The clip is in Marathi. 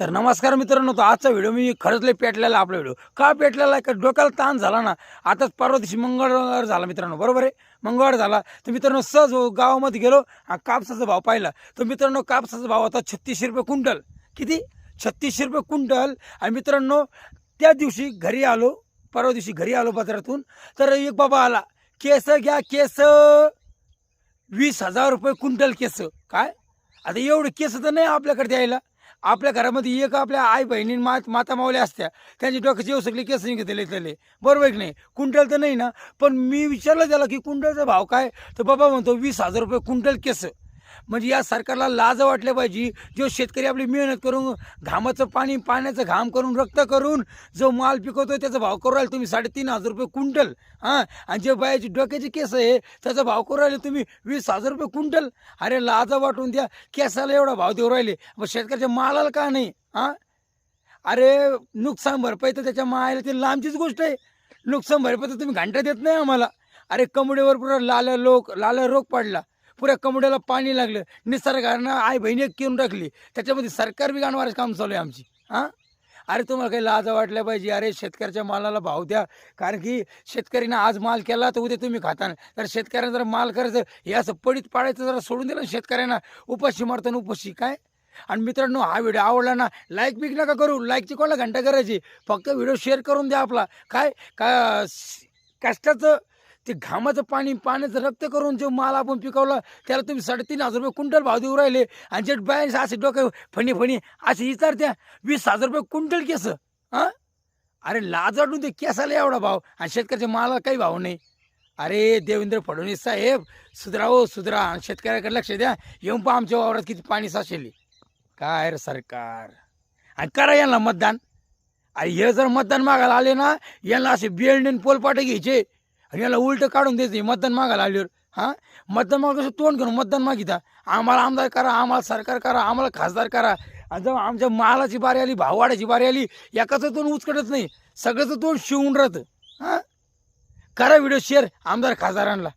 तर नमस्कार मित्रांनो तो आजचा व्हिडिओ मी खरंच लय पेटलेला आपला व्हिडिओ. का पेटलेला? का डोक्याला ताण झाला ना? आताच परवा दिवशी मंगळवार झाला मित्रांनो बरोबर आहे? मंगळवार झाला. तर मित्रांनो सहज गावामध्ये गेलो हा कापसाचा भाव पाहिला. तर मित्रांनो कापसाचा भाव होता छत्तीसशे रुपये क्विंटल. किती? छत्तीसशे रुपये क्विंटल. आणि मित्रांनो त्या दिवशी घरी आलो परवा दिवशी घरी आलो बाजारातून. तर एक बाबा आला केस घ्या केस. वीस हजार रुपये क्विंटल केस. काय? आता एवढे केस तर नाही आपल्याकडे द्यायला. आपल्या घरामध्ये एक आपल्या आई बहिणी मा माता मावल्या असत्या. त्यांची डोक्याची येऊ सगळे केस घेतले त्याले बरोबर आहे की नाही? कुंटल तर नाही ना पण मी विचारलं त्याला की कुंटलचा भाव काय? तर बाबा म्हणतो वीस हजार रुपये कुंटल केस. म्हणजे या सरकारला लाज वाटल्या पाहिजे. जो शेतकरी आपली मेहनत करून घामाचं पाणी पाण्याचं घाम करून रक्त करून जो माल पिकवतो त्याचा भाव करू राहिले तुम्ही साडेतीन हजार रुपये कुंटल हां? आणि जे बायाची डोक्याची केस आहे त्याचा भाव करू राहिले तुम्ही वीस हजार रुपये कुंटल अरे लाज वाटून द्या केसाला एवढा भाव देऊ राहिले. मग शेतकऱ्याच्या मालाला का नाही हां? अरे नुकसान भरपाई तर त्याच्या मायला ते लांबचीच गोष्ट आहे. नुकसान भरपाई तर तुम्ही घंटा देत नाही आम्हाला. अरे कमडेवर पुरा लाल लोक लाल रोग पडला. पुऱ्या कमड्याला पाणी लागलं. निसर्गानं आई बहिणी एक किरून टाकली त्याच्यामध्ये सरकार बी गाणवारच काम चालू आहे आमची. हां? अरे तुम्हाला काही लाजा वाटल्या पाहिजे. अरे शेतकऱ्याच्या मालाला भाव द्या. कारण की शेतकरीनं आज माल केला तर उद्या तुम्ही खाता तर शेतकऱ्यांना जर माल करायचं हे असं पडीत पाडायचं जरा सोडून दिलं ना शेतकऱ्यांना. उपाशी मारताना उपाशी. काय? आणि मित्रांनो हा व्हिडिओ आवडला ना लाईक बिक नका करू. लाईकची कोणाला घंटा करायची फक्त व्हिडिओ शेअर करून द्या आपला. काय? का कष्टाचं ते घामाचं पाणी पाण्याचं रक्त करून जो माल आपण पिकवला त्याला तुम्ही साडेतीन हजार रुपये क्विंटल भाव देऊ राहिले. आणि जे बायांस असे डोकं फणी फणी असे विचारत्या वीस हजार रुपये क्विंटल केस. हां? अरे लाज ते केसाला एवढा भाव. आणि शेतकऱ्याच्या मालाला काही भाव नाही. अरे देवेंद्र फडणवीस साहेब सुधरा सुधरा. आणि शेतकऱ्याकडे लक्ष द्या. येऊन पहा आमच्या वावरात किती पाणी साचेली. काय रे सरकार? आणि करा यांना मतदान. अरे हे जर मतदान मागायला आले ना यांना असे बिएंड पोलपाटे घ्यायचे. आणि याला उलट काढून द्यायचं मतदान मागायला आल्यावर. हां? मतदान माग कसं तोंड करून मतदान मागिता? आम्हाला आमदार करा आम्हाला सरकार करा आम्हाला खासदार करा. आणि जेव्हा आमच्या मालाची बारी आली भाववाड्याची बारी आली एकाचं तोंड उचकटत नाही. सगळ्याचं तोंड शिवून राहतं. हां? करा व्हिडिओ शेअर आमदार खासदारांना